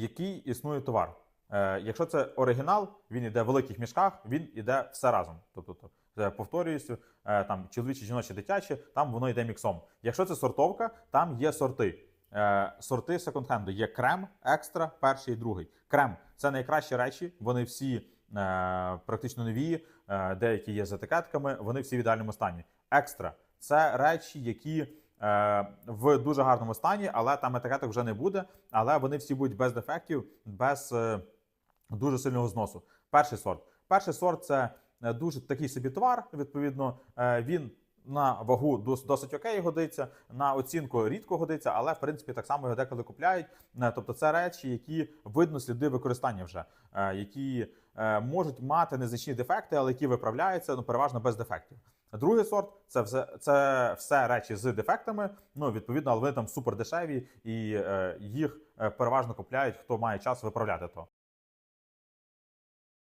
який існує товар. Е, Якщо це оригінал, він іде в великих мішках, він іде все разом. Тобто, то, е, повторююся, е, там чоловічі, жіночі, дитячі, там воно йде міксом. Якщо це сортовка, там є сорти. Е, Сорти секонд-хенду є крем, екстра, перший і другий. Крем це найкращі речі. Вони всі е, практично нові, е, деякі є з етикетками, вони всі в ідеальному стані. Екстра це речі, які в дуже гарному стані, але там етикеток вже не буде. Але вони всі будуть без дефектів, без е, дуже сильного зносу. Перший сорт. Перший сорт це е, дуже такий собі товар. Відповідно, е, він на вагу дос- досить окей годиться, на оцінку рідко годиться, але в принципі так само його деколи купляють. Е, Тобто, це речі, які видно сліди використання вже, е, які е, можуть мати незначні дефекти, але які виправляються ну переважно без дефектів. Другий сорт це все, це все речі з дефектами. Ну відповідно, але вони там супер дешеві, і їх переважно купляють, хто має час виправляти то.